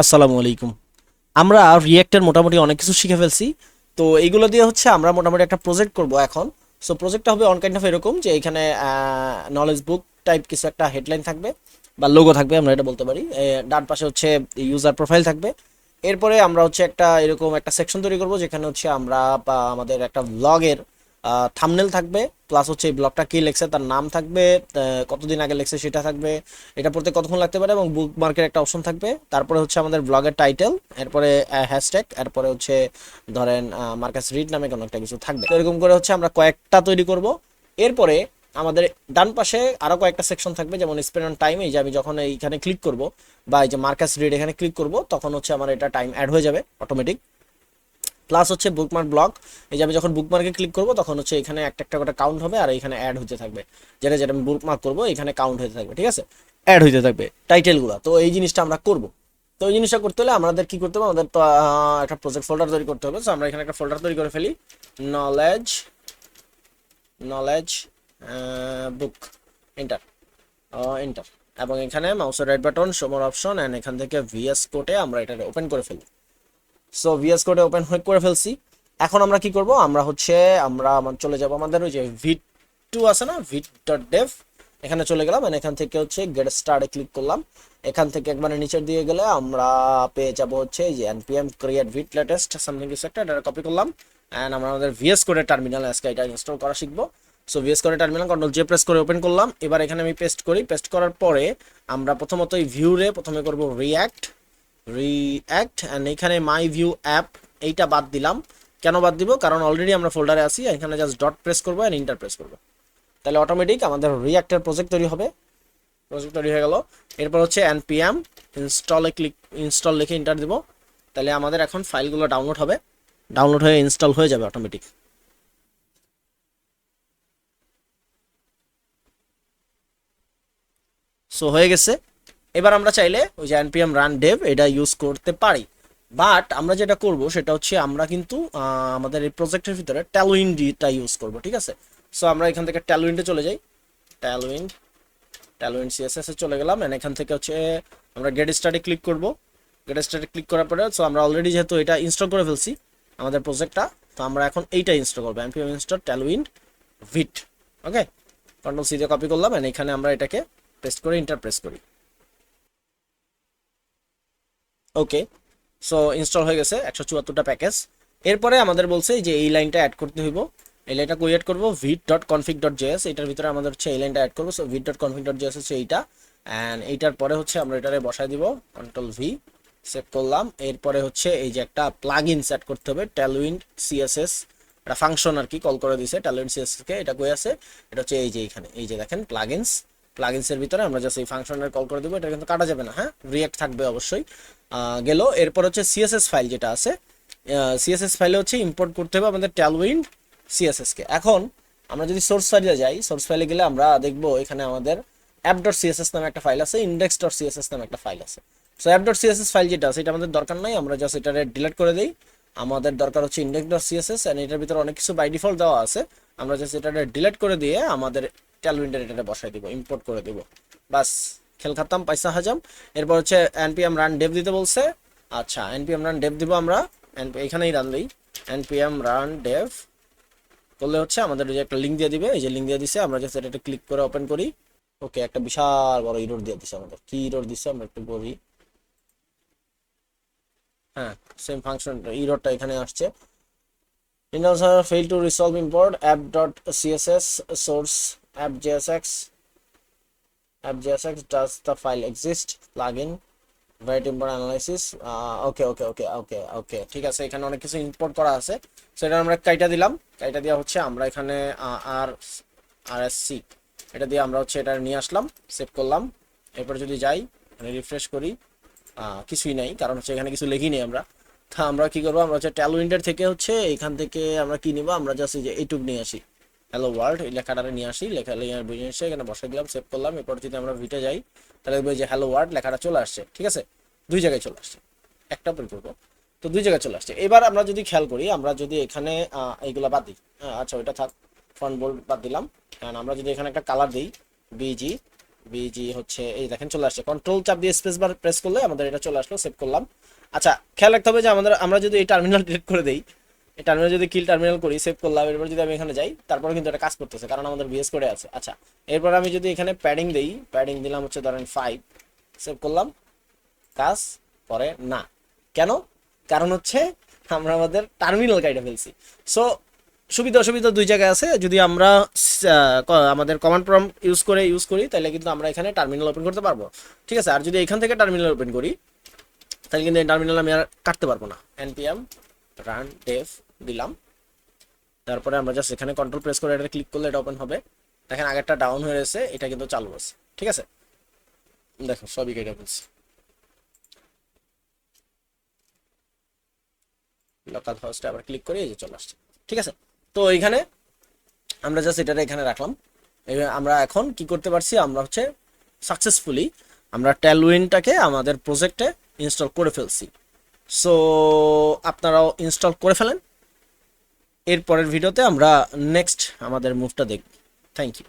আসসালামু আলাইকুম। আমরা রিয়েক্টের মোটামুটি অনেক কিছু শিখে ফেলছি। তো এইগুলো দিয়ে হচ্ছে আমরা মোটামুটি একটা প্রজেক্ট করব এখন। সো প্রজেক্টটা হবে অন কাইন্ড অফ এরকম যে এখানে নলেজ বুক টাইপ কিছু একটা হেডলাইন থাকবে বা লোগো থাকবে, আমরা এটা বলতে পারি। ডান পাশে হচ্ছে ইউজার প্রোফাইল থাকবে। এরপরে আমরা হচ্ছে একটা এরকম একটা সেকশন তৈরি করব, যেখানে হচ্ছে আমরা আমাদের একটা ব্লগের থামনেল থাকবে প্লাস হচ্ছে এই ব্লগটা কী লেখছে, তার নাম থাকবে কতদিন আগে লেখছে সেটা থাকবে, এটা পড়তে কতক্ষণ লাগতে পারে এবং বুক মার্কের একটা অপশন থাকবে। তারপরে হচ্ছে আমাদের ব্লগের টাইটেল এরপরে হ্যাশট্যাগ এরপরে হচ্ছে ধরেন মার্কাস রিড নামে কোনো একটা কিছু থাকবে। এরকম করে হচ্ছে আমরা কয়েকটা তৈরি করব। এরপরে আমাদের ডান পাশে আরও কয়েকটা সেকশন থাকবে, যেমন স্পেন্ড অন টাইম এই যে আমি যখন এইখানে ক্লিক করব বা এই যে মার্কাস রিড এখানে ক্লিক করব, তখন হচ্ছে আমার এটা টাইম অ্যাড হয়ে যাবে অটোমেটিক প্লাস হচ্ছে বুকমার্ক ব্লক এই যে আমি যখন বুকমার্কে ক্লিক করব, তখন হচ্ছে এখানে একটা একটা করে কাউন্ট হবে আর এখানে অ্যাড হতে থাকবে। যেটা যেটা আমি বুকমার্ক করব, এখানে কাউন্ট হতে থাকবে, ঠিক আছে? অ্যাড হতে থাকবে টাইটেলগুলো তো এই জিনিসটা আমরা করব। তো এই জিনিসটা করতে হলে আমাদের কি করতে হবে? আমাদের তো একটা প্রজেক্ট ফোল্ডার তৈরি করতে হবে। তো আমরা এখানে একটা ফোল্ডার তৈরি করে ফেলি। Knowledge knowledge book enter enter এবং এখানে মাউসের রাইট বাটন সমর অপশন অ্যান্ড এখান থেকে ভিএস কোডে আমরা এটা ওপেন করে ফেলি সো ভিএস কোডে ওপেন হয়ে করে ফেলছি। এখন আমরা কি করব? আমরা হচ্ছে, আমরা চলে যাব আমাদের ওই যে ভিট টু আছে না? ভিট ডট ডেভ এখানে চলে গেলাম এখান থেকে হচ্ছে গেট স্টার্টে ক্লিক করলাম। এখান থেকে একবারে নিচের দিয়ে গেলে আমরা পেয়ে যাব হচ্ছে এই যে NPM create Vite latest something কিছু একটা, এটা কপি করলাম। অ্যান্ড আমরা আমাদের ভিএস কোডের টার্মিনাল আজকে এটা ইনস্টল করা শিখব। সো ভিএস কোডের টার্মিনাল কন্ট্রোল জে প্রেস করে ওপেন করলাম। এবার এখানে আমি পেস্ট করি। পেস্ট করার পরে আমরা প্রথমত এই ভিউরে প্রথমে করব রিঅ্যাক্ট রিঅ্যাক্ট অ্যান্ড এখানে মাই ভিউ অ্যাপ এইটা বাদ দিলাম। কেন বাদ দিব? কারণ অলরেডি আমরা ফোল্ডারে আছি এখানে জাস্ট ডট প্রেস করব অ্যান্ড ইন্টার প্রেস করব। তাহলে অটোমেটিক আমাদের রিঅ্যাক্টের প্রজেক্ট তৈরি হবে। প্রজেক্ট তৈরি হয়ে গেল। এরপর হচ্ছে এনপিএম ইনস্টলে ক্লিক ইনস্টল লিখে ইন্টার দিব। তাহলে আমাদের এখন ফাইলগুলো ডাউনলোড হবে। ডাউনলোড হয়ে ইনস্টল হয়ে যাবে অটোমেটিক সো হয়ে গেছে। এবার আমরা চাইলে ওই যে npm রান ডেভ এটা ইউজ করতে পারি। বাট আমরা যেটা করব সেটা হচ্ছে আমরা কিন্তু আমাদের এই প্রজেক্টের ভিতরে ট্যালউইন্ডটা ইউজ করব, ঠিক আছে? সো আমরা এখান থেকে ট্যালউইন্ডে চলে যাই। ট্যালউইন্ড ট্যালউইন্ড সিএসএস এ চলে গেলাম। এখান থেকে হচ্ছে আমরা গেট স্টার্টে ক্লিক করব। গেট স্টার্টে ক্লিক করার পরে সো আমরা অলরেডি যেহেতু এটা ইনস্টল করে ফেলছি আমাদের প্রজেক্টটা তো আমরা এখন এইটা ইনস্টল করব। npm install Tailwind Vite okay control C দিয়ে কপি করলাম। এখানে আমরা এটাকে পেস্ট করে ইন্টার প্রেস করি। ওকে সো ইনস্টল হয়ে গেছে, একশো চুয়াত্তরটা প্যাকেজ এরপরে আমাদের বলছে যে এই লাইনটা অ্যাড করতে হইব। এই লাইনটা কই অ্যাড করব? Vite dot config dot JS এটার ভিতরে আমাদের হচ্ছে এই লাইনটা অ্যাড করব। So Vite dot config dot JS হচ্ছে এইটা। অ্যান্ড এইটার পরে হচ্ছে আমরা এটারে বসায় দিব। কন্ট্রোল ভি সেভ করলাম। এরপরে হচ্ছে এই যে একটা প্লাগ ইন সেট করতে হবে। ট্যালউইন্ড সিএসএস একটা ফাংশন আর কি কল করে দিছে। ট্যালউইন্ড সিএসএস কে, এটা কই আছে? এটা হচ্ছে এই যে এখানে। এই যে দেখেন প্লাগইনস প্লাগইনসের ভিতরে আমরা জাস্ট এই ফাংশনের কল করে দেবো, এটা কিন্তু কাটা যাবে না হ্যাঁ? রিয়েক্ট থাকবে অবশ্যই। গেল, এরপর হচ্ছে সিএসএস ফাইল যেটা আছে। সিএসএস ফাইলে হচ্ছে ইম্পোর্ট করতে হবে আমাদের ট্যালউইন্ড সিএসএস কে। এখন আমরা যদি সোর্স ফাইলে যাই সোর্স ফাইলে গেলে আমরা দেখব এখানে আমাদের অ্যাপ ডট সিএসএস নামে একটা ফাইল আছে ইন্ডেক্স ডট সিএসএস নামে একটা ফাইল আছে। So app dot CSS file যেটা আছে, এটা আমাদের দরকার নাই, আমরা জাস্ট এটা ডিলিট করে দিই। আমাদের দরকার হচ্ছে ইন্ডেক্স ডট সিএসএস এন্ড এটার ভিতরে অনেক কিছু বাই ডিফল্ট দেওয়া আছে। আমরা জাস্ট এটা ডিলিট করে দিয়ে আমাদের ট্যালউইন্ডের এটা বসাই দিব ইম্পোর্ট করে দিব। বাস, খেল খাতাম, পয়সা হাজাম। এরপর হচ্ছে এনপিএম রান ডেভ দিতে বলছে। আচ্ছা এনপিএম রান ডেভ দিব আমরা। এখানেই রান দিই। এনপিএম রান ডেভ করলে হচ্ছে আমাদের যে একটা লিঙ্ক দিয়ে দিবে। এই যে লিঙ্ক দিয়ে দিছে, আমরা জাস্ট এটা ক্লিক করে ওপেন করি। ওকে একটা বিশাল বড় ইরোর দিয়ে দিছে আমাদের। কি ইরোর দিছে আমরা একটু বলি। হ্যাঁ সেম ফাংশন ইরোরটা এখানে আসছে। Windows server failed to resolve import app.css source app.jsx app.jsx does the file exist plugin write import analysis ওকে ওকে ওকে ওকে ওকে ঠিক আছে, এখানে অনেক কিছু ইম্পোর্ট করা আছে, সেটা আমরা কাইটা দিলাম, কাইটা দেওয়া হচ্ছে আমরা এখানে আর আর এস সি এটা দিয়ে আমরা হচ্ছে এটা নিয়ে আসলাম সেভ করলাম, এরপর যদি যাই মানে রিফ্রেশ করি কিছুই নাই, কারণ হচ্ছে এখানে কিছু লিখি নেই আমরা, তা আমরা কি করব, আমরা হচ্ছে ট্যালউইন্ডার থেকে হচ্ছে এখান থেকে আমরা কি নিব, আমরা জাস্ট যে এইটুক নিয়ে আসি। হ্যালো ওয়ার্ল্ড এই লেখাটা নিয়ে আসি লেখা বুঝে এসে এখানে বসে দিলাম সেভ করলাম এরপর যদি আমরা ভিটে যাই তাহলে দেখব যে হ্যালো ওয়ার্ল্ড লেখাটা চলে আসছে ঠিক আছে? দুই জায়গায় চলে আসছে একটা পরি করব তো দুই জায়গায় চলে আসছে। এবার আমরা যদি খেয়াল করি আমরা যদি এখানে এইগুলা বাদ দিই হ্যাঁ, আচ্ছা ওইটা থাক ফ্রন্ট বোল্ড বাদ দিলাম কারণ আমরা যদি এখানে একটা কালার দিই বিজি বিজি হচ্ছে এই দেখেন চলে আসছে কন্ট্রোল চাপ দিয়ে স্পেস বার প্রেস করলে আমাদের এটা চলে আসলো সেভ করলাম। আচ্ছা খেয়াল রাখতে হবে যে আমাদের আমরা যদি এই টার্মিনাল ডিলিট করে দেই টার্মিনাল যদি কিল টার্মিনাল করি সেভ করলাম, এরপর যদি আমি এখানে যাই, তারপরে কিন্তু এটা কাজ করতেছে, কারণ আমাদের বিএস করে আছে। আচ্ছা এরপর আমি যদি এখানে প্যাডিং দেই প্যাডিং দিলাম হচ্ছে ধরেন ফাইভ সেভ করলাম, কাজ করে না। কেন? কারণ হচ্ছে আমরা আমাদের টার্মিনাল কাইটে ফেলছি। সো সুবিধা অসুবিধা দুই জায়গায় আছে। যদি আমরা আমাদের কমান্ড প্রম ইউজ করে ইউজ করি, তাহলে কিন্তু আমরা এখানে টার্মিনাল ওপেন করতে পারব। ঠিক আছে? আর যদি এখান থেকে টার্মিনাল ওপেন করি, তাহলে কিন্তু এই টার্মিনাল আমি আর কাটতে পারব না। Npm রান ডেফ দিলাম। তারপরে আমরা জাস্ট এখানে কন্ট্রোল প্রেস করে এটা ক্লিক করলে এটা ওপেন হবে। দেখেন আগেরটা ডাউন হয়ে গেছে, এটা কিন্তু চালু আছে। ঠিক আছে? দেখো, সবই কেটে ফেলছি। লোকাল হোস্টে আবার ক্লিক করে এই যে চলে আসছে। ঠিক আছে? তো এইখানে আমরা জাস্ট এটা এখানে রাখলাম। আমরা এখন কি করতে পারছি? আমরা হচ্ছে সাকসেসফুলি আমরা ট্যালউইনটাকে আমাদের প্রজেক্টে ইনস্টল করে ফেলছি। সো আপনারাও ইনস্টল করে ফেলেন। এরপরের ভিডিওতে আমরা নেক্সট আমাদের মুভটা দেখব। Thank you